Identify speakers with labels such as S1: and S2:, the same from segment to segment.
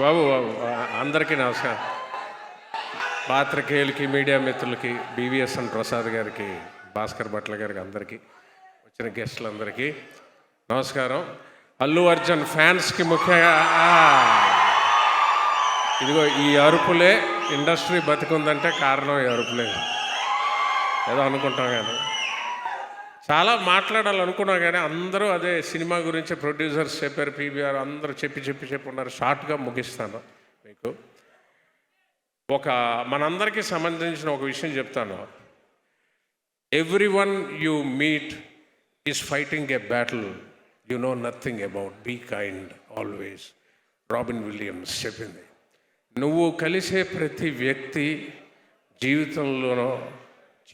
S1: బాబు బాబు అందరికీ నమస్కారం. పాత్రికేయులకి మీడియా మిత్రులకి బీవీఎస్ఎన్ ప్రసాద్ గారికి భాస్కర్ భట్ల గారికి అందరికీ వచ్చిన గెస్టులందరికీ నమస్కారం. అల్లు అర్జున్ ఫ్యాన్స్కి ముఖ్యంగా ఇదిగో ఈ అరుపులే ఇండస్ట్రీ బతికుందంటే కారణం ఈ అరుపులే. ఏదో అనుకుంటాం కానీ. చాలా మాట్లాడాలనుకున్నా కానీ అందరూ అదే సినిమా గురించి ప్రొడ్యూసర్స్ చెప్పారు పీబీఆర్ అందరూ చెప్పి చెప్పి చెప్పి ఉన్నారు. షార్ట్గా ముగిస్తాను మీకు. ఒక మనందరికీ సంబంధించిన ఒక విషయం చెప్తాను. Everyone you meet is fighting a battle you know nothing about be kind always Robin Williams చెప్పింది. నువ్వు కలిసే ప్రతి వ్యక్తి జీవితంలోనో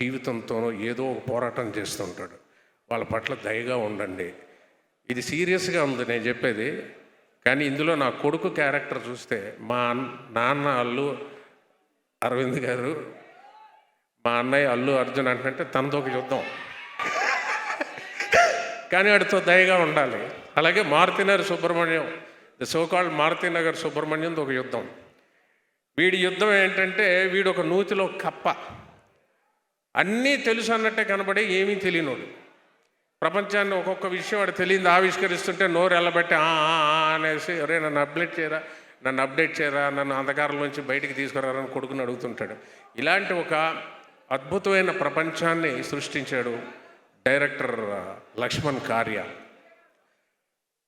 S1: జీవితంతోనో ఏదో ఒక పోరాటం చేస్తుంటాడు వాళ్ళ పట్ల దయగా ఉండండి. ఇది సీరియస్గా ఉంది నేను చెప్పేది. కానీ ఇందులో నా కొడుకు క్యారెక్టర్ చూస్తే మా నాన్న అల్లు అరవింద్ గారు మా అన్నయ్య అల్లు అర్జున్ అంటే తనతో ఒక యుద్ధం. కానీ వాడితో దయగా ఉండాలి. అలాగే Marutinagar Subrahmanyam the so called Marutinagar సుబ్రహ్మణ్యంతో ఒక యుద్ధం. వీడి యుద్ధం ఏంటంటే వీడు ఒక నూతిలో కప్ప. అన్నీ తెలుసు అన్నట్టే కనబడే ఏమీ తెలియనోడు. ప్రపంచాన్ని ఒక్కొక్క విషయం వాడు తెలియదు ఆవిష్కరిస్తుంటే నోరు ఎల్లబెట్టి "ఆ, ఆ" అనేసి ఒరే నన్ను అప్డేట్ చేయరా నన్ను అప్డేట్ చేయరా నన్ను అంధకారంలోంచి బయటికి తీసుకురారని కొడుకుని అడుగుతుంటాడు. ఇలాంటి ఒక అద్భుతమైన ప్రపంచాన్ని సృష్టించాడు డైరెక్టర్ లక్ష్మణ్ కార్య.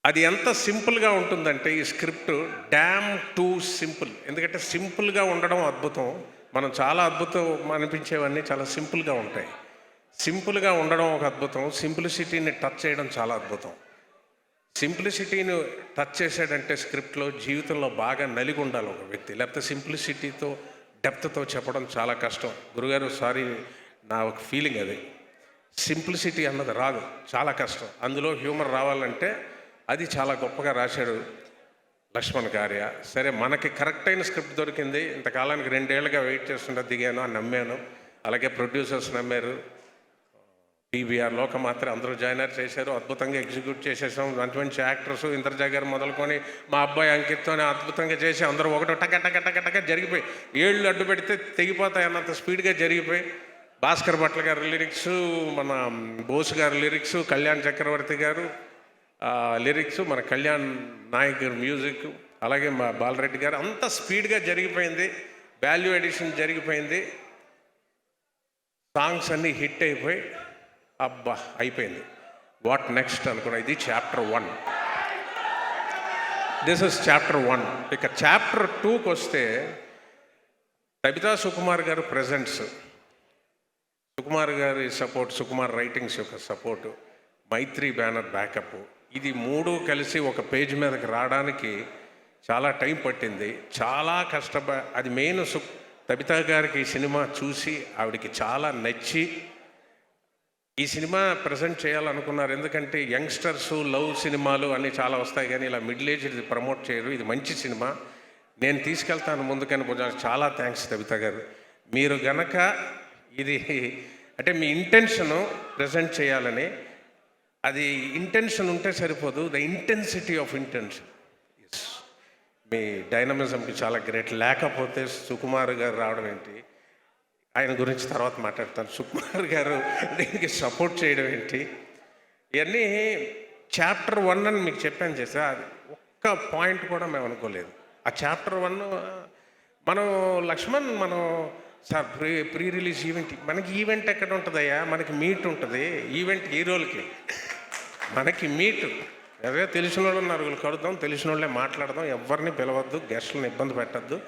S1: అది ఎంత సింపుల్గా ఉంటుందంటే ఈ స్క్రిప్ట్ డ్యామ్ టు సింపుల్. ఎందుకంటే సింపుల్గా ఉండడం అద్భుతం. మనం చాలా అద్భుతం అనిపించేవన్నీ చాలా సింపుల్గా ఉంటాయి. సింపుల్గా ఉండడం ఒక అద్భుతం. సింప్లిసిటీని టచ్ చేయడం చాలా అద్భుతం. సింప్లిసిటీని టచ్ చేశాడంటే స్క్రిప్ట్లో జీవితంలో బాగా నలిగి ఉండాలి ఒక వ్యక్తి. లేకపోతే సింప్లిసిటీతో డెప్త్తో చెప్పడం చాలా కష్టం. గురుగారు సారీ నా ఒక ఫీలింగ్ అది. సింప్లిసిటీ అన్నది రాదు. చాలా కష్టం. అందులో హ్యూమర్ రావాలంటే అది చాలా గొప్పగా రాశాడు లక్ష్మణ్ కార్య సరే మనకి కరెక్ట్ అయిన స్క్రిప్ట్ దొరికింది. ఇంతకాలానికి రెండేళ్ళుగా వెయిట్ చేస్తుంటే దిగాను అని నమ్మాను. అలాగే ప్రొడ్యూసర్స్ నమ్మారు. పీబీఆర్ లోకమాత్ర అందరూ జాయినర్ చేశారు అద్భుతంగా ఎగ్జిక్యూట్ చేసేసాం. మంచి మంచి యాక్టర్స్ ఇంద్రజా గారు మొదలుకొని మా అబ్బాయి అంకిత్తోనే అద్భుతంగా చేసి అందరూ ఒకటి టక టక టక టక జరిగిపోయి ఏళ్ళు అడ్డు పెడితే తెగిపోతాయి అన్నంత స్పీడ్గా జరిగిపోయి భాస్కర్ భట్ల గారి లిరిక్స్ మన బోస్ గారి లిరిక్స్ కళ్యాణ్ చక్రవర్తి గారు లిరిక్స్ మన కళ్యాణ్ నాయక్ గారి మ్యూజిక్ అలాగే మా బాలరెడ్డి గారు అంత స్పీడ్గా జరిగిపోయింది వాల్యూ ఎడిషన్ జరిగిపోయింది. సాంగ్స్ అన్నీ హిట్ అయిపోయి అబ్బా అయిపోయింది. వాట్ నెక్స్ట్ అనుకున్నా ఇది chapter one this is chapter one ఇక చాప్టర్ టూకి వస్తే కవితా సుకుమార్ గారు ప్రజెంట్స్ సుకుమార్ గారి సపోర్ట్ సుకుమార్ రైటింగ్స్ యొక్క సపోర్టు మైత్రి బ్యానర్ బ్యాకప్ ఇది మూడు కలిసి ఒక పేజ్ మీదకి రావడానికి చాలా టైం పట్టింది. చాలా కష్టప అది మెయిన్ సు తబితా గారికి ఈ సినిమా చూసి ఆవిడకి చాలా నచ్చి ఈ సినిమా ప్రజెంట్ చేయాలనుకున్నారు. ఎందుకంటే యంగ్స్టర్స్ లవ్ సినిమాలు అన్నీ చాలా వస్తాయి కానీ ఇలా మిడిల్ ఏజ్ ఇది ప్రమోట్ చేయరు. ఇది మంచి సినిమా. నేను తీసుకెళ్తాను ముందుకని భుజానికి చాలా థ్యాంక్స్ కవిత గారు. మీరు గనక ఇది అంటే మీ ఇంటెన్షను ప్రజెంట్ చేయాలని. అది ఇంటెన్షన్ ఉంటే సరిపోదు. ద ఇంటెన్సిటీ ఆఫ్ ఇంటెన్షన్ మీ డైనమిజంకి చాలా గ్రేట్ లేకపోతే సుకుమార్ గారు రావడం ఏంటి? ఆయన గురించి తర్వాత మాట్లాడతాను. సుకుమార్ గారు దీనికి సపోర్ట్ చేయడం ఏంటి? ఇవన్నీ చాప్టర్ వన్ అని మీకు చెప్పాను చేసా అది ఒక్క పాయింట్ కూడా మేము అనుకోలేదు. ఆ చాప్టర్ వన్ మనం లక్ష్మణ్ మనం sir pre pre release event మనకి ఈవెంట్ ఎక్కడ ఉంటుందయ్యా? మనకి మీట్ ఉంటుంది. ఈవెంట్ హీరోలకి మనకి మీట్ అదే తెలిసిన వాళ్ళు నరుగులు కడుదాం తెలిసిన వాళ్ళే మాట్లాడదాం. ఎవరిని పిలవద్దు గెస్ట్లను ఇబ్బంది పెట్టద్దు.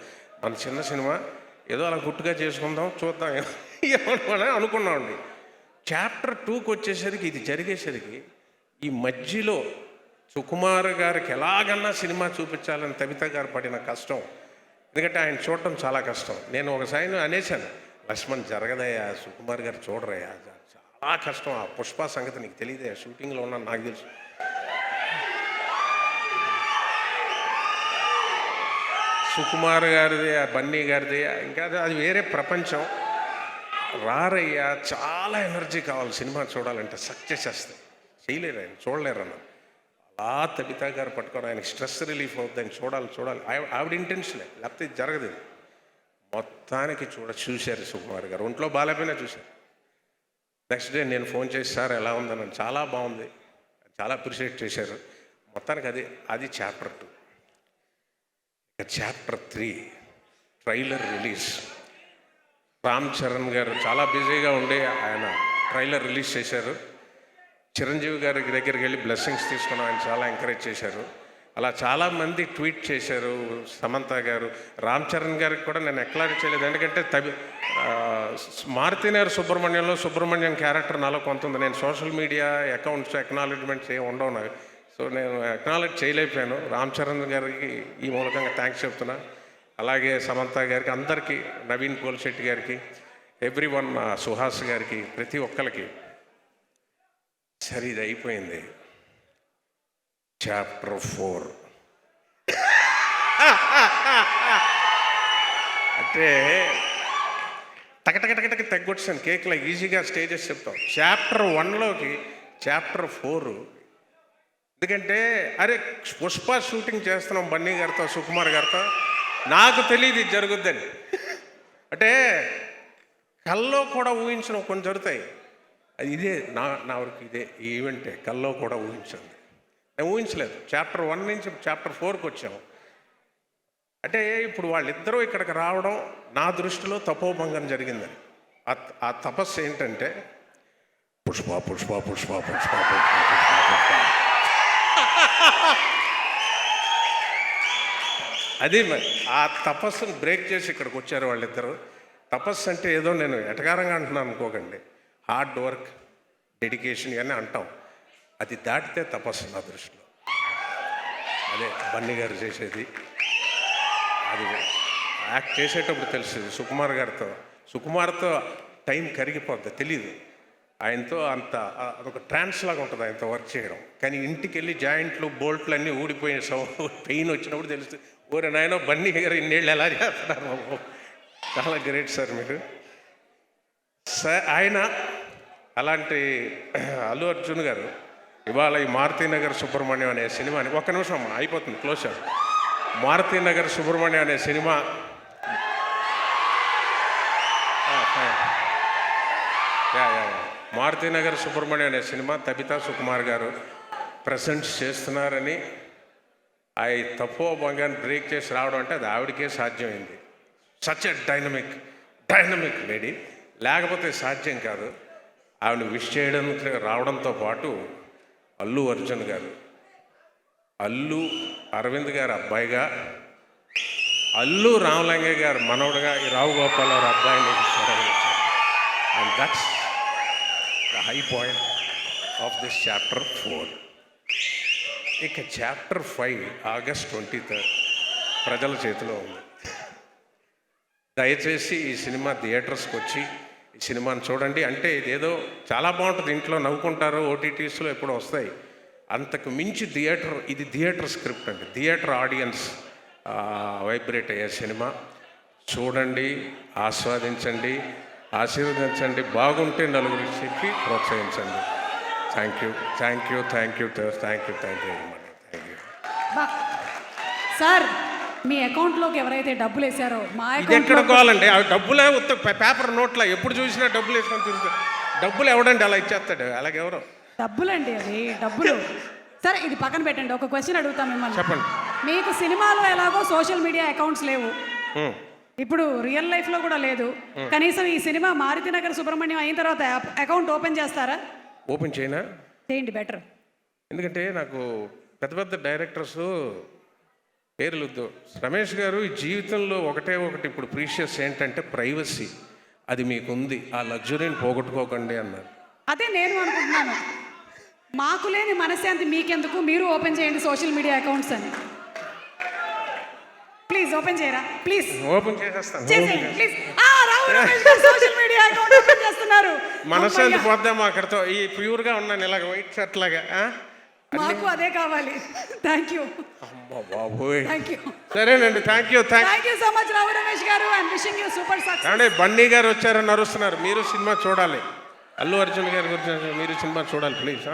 S1: మన చిన్న సినిమా ఏదో అలా గుట్టుగా చేసుకుందాం చూద్దాం. ఏమనుకున్నా అనుకున్నామండి చాప్టర్ టూకి వచ్చేసరికి ఇది జరిగేసరికి ఈ మధ్యలో సుకుమార్ గారికి ఎలాగన్నా సినిమా చూపించాలని తబిత గారు పడిన కష్టం. ఎందుకంటే ఆయన చూడటం చాలా కష్టం. నేను ఒకసారి అనేశాను లక్ష్మణ్ జరగదయ్యా సుకుమార్ గారు చూడరయ్యా. చాలా కష్టం. ఆ పుష్ప సంగతి నీకు తెలియదే షూటింగ్లో ఉన్నా నాకు తెలుసు. సుకుమార్ గారిది ఆ బన్నీ గారిది ఇంకా అది- అది వేరే ప్రపంచం. రారయ్యా చాలా ఎనర్జీ కావాలి సినిమా చూడాలంటే సక్సెస్ వస్తాయి చేయలేరు ఆయన చూడలేరు అన్న అలా తబితా గారు పట్టుకొని ఆయనకి స్ట్రెస్ రిలీఫ్ అవుతుంది చూడాలి చూడాలి. ఆవిడ ఇంటెన్షనే లేకపోతే ఇది జరగదు మొత్తానికి చూడ చూశారు సుకుమార్ గారు. ఒంట్లో బాగాలేపోయినా చూశారు. నెక్స్ట్ డే నేను ఫోన్ చేసి సార్ ఎలా ఉందన్నాను చాలా బాగుంది. చాలా అప్రిషియేట్ చేశారు. మొత్తానికి అది అది chapter two chapter three trailer release Ram Charan గారు చాలా బిజీగా ఉండి ఆయన ట్రైలర్ రిలీజ్ చేశారు. చిరంజీవి గారి దగ్గరికి వెళ్ళి బ్లెస్సింగ్స్ తీసుకుని ఆయన చాలా ఎంకరేజ్ చేశారు. అలా చాలామంది ట్వీట్ చేశారు సమంత గారు. రామ్ చరణ్ గారికి కూడా నేను ఎక్లారీ చేయలేదు. ఎందుకంటే తబి ఆ, మారుతినేరు సుబ్రహ్మణ్యంలో సుబ్రహ్మణ్యం క్యారెక్టర్ నాలో కొంత ఉంది. నేను సోషల్ మీడియా అకౌంట్స్ ఎక్నాలజ్మెంట్స్ ఏమి ఉండవు నాకు. సో నేను అక్నాలెడ్జ్ చేయలేకపోయాను. రామ్ చరణ్ గారికి ఈ మూలకంగా థ్యాంక్స్ చెప్తున్నా. అలాగే సమంత గారికి అందరికీ నవీన్ పోల్శెట్టి గారికి ఎవ్రీ వన్ సుహాస్ గారికి ప్రతి ఒక్కరికి. సరే ఇది అయిపోయింది. చాప్టర్ ఫోర్ అంటే టకటకటకటకి తగ్గొచ్చాను కేక్లో ఈజీగా స్టేజెస్ చెప్తాం. చాప్టర్ వన్లోకి చాప్టర్ ఫోర్ ఎందుకంటే అరే పుష్ప షూటింగ్ చేస్తున్నాం బన్నీ గారితో సుకుమార్ గారితో. నాకు తెలియదు ఇది జరుగుద్దని. అంటే కల్లో కూడా ఊహించడం కొన్ని జరుగుతాయి. అది ఇదే నా నా వరకు ఇదే ఈవెంటే కల్లో కూడా ఊహించింది. నేను ఊహించలేదు. చాప్టర్ వన్ నుంచి చాప్టర్ ఫోర్కి వచ్చాము అంటే ఇప్పుడు వాళ్ళిద్దరూ ఇక్కడికి రావడం నా దృష్టిలో తపోభంగం జరిగిందని. ఆ- ఆ తపస్సు ఏంటంటే పుష్ప పుష్ప పుష్ప పుష్ప పుష్ప పుష్ప పుష్ప. అది మరి. ఆ తపస్సును బ్రేక్ చేసి ఇక్కడికి వచ్చారు వాళ్ళిద్దరు. తపస్సు అంటే ఏదో నేను ఎటకారంగా అంటున్నాను అనుకోకండి. హార్డ్ వర్క్ డెడికేషన్ కానీ అంటాం. అది దాటితే తపస్సు నా దృష్టిలో. అదే బన్నీ గారు చేసేది. అది యాక్ట్ చేసేటప్పుడు తెలుస్తుంది సుకుమార్ గారితో. సుకుమార్తో టైం కరిగిపోద్ది తెలియదు ఆయనతో అంత అదొక ట్రాన్స్ లాగా ఉంటుంది ఆయనతో వర్క్ చేయడం. కానీ ఇంటికి వెళ్ళి జాయింట్లు బోల్ట్లు అన్నీ ఊడిపోయిన పెయిన్ వచ్చినప్పుడు తెలుస్తుంది ఓరే నాయన బన్నీ గారు ఇన్నేళ్ళు ఎలా చేస్తున్నారు బాబు? చాలా గ్రేట్ సార్ మీరు. సార్ ఆయన అలాంటి అల్లు అర్జున్ గారు ఇవాళ ఈ మారుతీనగర్ సుబ్రహ్మణ్యం అనే సినిమాని ఒక్క నిమిషం అయిపోతుంది క్లోజ్ మారుతీనగర్ సుబ్రహ్మణ్యం అనే సినిమా మారుతినగర్ సుబ్రహ్మణ్యం అనే సినిమా తబితా సుకుమార్ గారు ప్రజెంట్స్ చేస్తున్నారని ఆ తప్పు భంగాన్ని బ్రేక్ చేసి రావడం అంటే అది ఆవిడకే సాధ్యమైంది. Such a dynamic dynamic lady లేకపోతే సాధ్యం కాదు. ఆవిడ విష్ చేయడం రావడంతో పాటు అల్లు అర్జున్ గారు అల్లు అరవింద్ గారు అబ్బాయిగా అల్లు రామలింగయ్య గారు మనవడుగా ఈ రావు గోపాలరావు అబ్బాయిని and that's the high point of this chapter four ఇక chapter five August twenty third ప్రజల చేతిలో ఉంది. దయచేసి ఈ సినిమా థియేటర్స్కి వచ్చి ఈ సినిమాని చూడండి. అంటే ఇదేదో చాలా బాగుంటుంది. ఇంట్లో నవ్వుకుంటారు ఓటీటీస్లో ఎప్పుడు వస్తాయి. అంతకు మించి థియేటర్ ఇది థియేటర్ స్క్రిప్ట్ అండి. థియేటర్ ఆడియన్స్ వైబ్రేట్ అయ్యే సినిమా. చూడండి ఆస్వాదించండి. ఆశీర్వదించండి. బాగుంటే నలుగురికి చెప్పి ప్రోత్సహించండి. Thank you thank you thank you thank you thank you thank you
S2: sir మీ అకౌంట్లోకి ఎవరైతే డబ్బులు వేశారో మా
S1: ఎక్కడ కావాలండి? ఆ డబ్బులే ఉత్త పేపర్ నోట్ల ఎప్పుడు చూసినా డబ్బులు వేసుకొని తిరుగుతాడు డబ్బులు ఎవడండి అలా ఇచ్చేస్తాడు? అలాగే ఎవరు?
S2: డబ్బులండి అది డబ్బులు. సరే ఇది పక్కన పెట్టండి. ఒక క్వశ్చన్ అడుగుతాం మిమ్మల్ని.
S1: చెప్పండి.
S2: మీకు సినిమాలో ఎలాగో సోషల్ మీడియా అకౌంట్స్ లేవు. ఇప్పుడు రియల్ లైఫ్లో కూడా లేదు. కనీసం ఈ సినిమా మారుతినగర్ సుబ్రహ్మణ్యం అయిన తర్వాత అకౌంట్ ఓపెన్ చేస్తారా?
S1: ఓపెన్ చేయనా?
S2: చేయండి బెటర్
S1: ఎందుకంటే నాకు పెద్ద పెద్ద డైరెక్టర్స్ పేర్లు రమేష్ గారు ఈ జీవితంలో ఒకటే ఒకటి ఇప్పుడు ప్రీషియస్ ఏంటంటే ప్రైవసీ అది మీకుంది. ఆ లగ్జరీని పోగొట్టుకోకండి అన్నారు.
S2: అదే నేను అనుకుంటున్నాను. మాకు లేని మనశ్శాంతి మీకెందుకు? మీరు ఓపెన్ చేయండి సోషల్ మీడియా అకౌంట్స్ అని. ప్లీజ్ ఓపెన్ చేయరా? ప్లీజ్
S1: ఓపెన్ చేసేస్తాను.
S2: చేసేయండి ప్లీజ్ ఆ రావు రమేష్ గారు సోషల్ మీడియా అకౌంట్ ఓపెన్ చేస్తున్నారు. అమ్మయ్య,
S1: పోద్దామా అక్కడతో. ఈ ప్యూర్గా ఉన్నాను ఇలాగ వైట్ షర్ట్ లాగా?
S2: మాకు అదే కావాలి. థ్యాంక్ యూ థ్యాంక్ యూ
S1: సరేనండి thank you
S2: thank you so much Rao Ramesh గారు and wishing you super success
S1: ఏమంటే బండి గారు వచ్చారని నరుస్తున్నారు మీరు సినిమా చూడాలి. అల్లు అర్జున్ గారి గురించి మీరు సినిమా చూడాలి ప్లీజ్